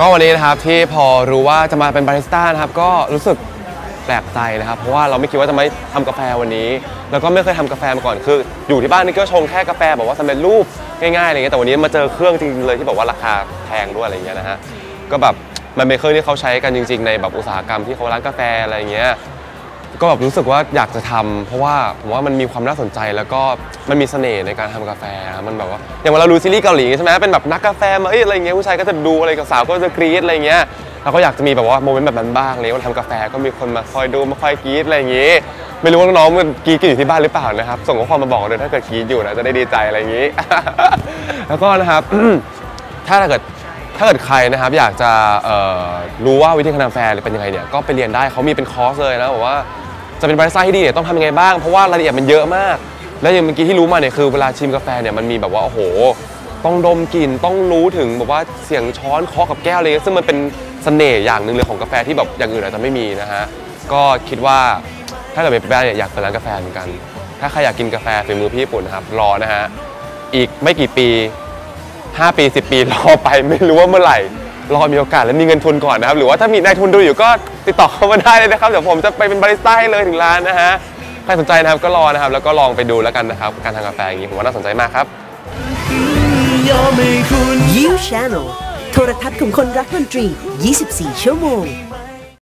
ก็วันนี้นะครับที่พอรู้ว่าจะมาเป็นบาริสต้านะครับก็รู้สึกแปลกใจนะครับ เพราะว่าเราไม่คิดว่าจะมาทำกาแฟวันนี้ แล้วก็ไม่เคยทำกาแฟมาก่อนคือ อยู่ที่บ้านนี่ก็ชงแค่กาแฟแบบว่าสำเร็จรูปง่ายๆอะไรเงี้ยแต่วันนี้มาเจอเครื่องจริงๆเลยที่แบบว่าราคาแพงด้วยอะไรเงี้ยนะฮะก็แบบมันเป็นเครื่องที่เขาใช้กันจริง ๆ ในแบบอุตสาหกรรมที่เขาร้านกาแฟอะไรเงี้ย ก็แบบรู้สึกว่าอยากจะทำเพราะว่าผมว่ามันมีความน่าสนใจแล้วก็มันมีเสน่ห์ในการทำกาแฟ มันแบบว่าอย่างเวลาเราดูซีรีส์เกาหลีใช่ไหมเป็นแบบนักกาแฟมาเอ้ยอะไรเงี้ยผู้ชายก็จะดูอะไรกับสาวก็จะกรี๊ดอะไรเงี้ยเราก็อยากจะมีแบบว่าโมเมนต์แบบนั้นบ้างเลยว่าทำกาแฟก็มีคนมาคอยดูมาคอยกรี๊ดอะไรอย่างงี้ ไม่รู้ว่าน้องๆมันกรี๊ดกันอยู่ที่บ้านหรือเปล่านะครับ ส่งข้อความมาบอกเลยถ้าเกิดกรี๊ดอยู่นะจะได้ดีใจอะไรอย่างงี้ แล้วก็นะครับถ้าเกิดถ้าเกิดใครนะครับอยากจะรู้ว่าวิธีการทำกาแฟเป็นยังไงเนี่ยก็ไปเรียนได้เขามีเป็นคอร์สเลยนะบอกว่า จะเป็นบาริสต้าที่ดีเนี่ยต้องทำยังไงบ้าง เพราะว่ารายละเอียดมันเยอะมาก แล้วอย่างเมื่อกี้ที่รู้มาเนี่ยคือเวลาชิมกาแฟเนี่ยมันมีแบบว่าโอ้โห ต้องดมกลิ่นต้องรู้ถึงแบบว่าเสียงช้อนเคาะกับแก้วอะไรเงี้ยซึ่งมันเป็นเสน่ห์อย่างหนึ่งเลยของกาแฟที่แบบอย่างอื่นอาจจะไม่มีนะฮะก็คิดว่าถ้าเกิดเป็นไปได้เนี่ยอยากเปิดร้านกาแฟเหมือนกัน ถ้าใครอยากกินกาแฟฝีมือพี่ญี่ปุ่นนะครับรอนะฮะอีกไม่กี่ปี 5 ปี 10 ปีรอไปไม่รู้ว่าเมื่อไหร่รอมีโอกาสและมีเงินทุนก่อนนะครับ หรือว่าถ้ามีนายทุนดูอยู่ก็ ติดต่อเข้ามาได้เลยนะครับ เดี๋ยวผมจะไปเป็นบาริสต้าให้เลยถึงร้านนะฮะ ใครสนใจนะครับก็รอนะครับ แล้วก็ลองไปดูแล้วกันนะครับ การทำกาแฟอย่างนี้ผมว่าน่าสนใจมากครับยอมให้คุณ You Channel โทรทัศน์ของคนรักดนตรี 24 ชั่วโมง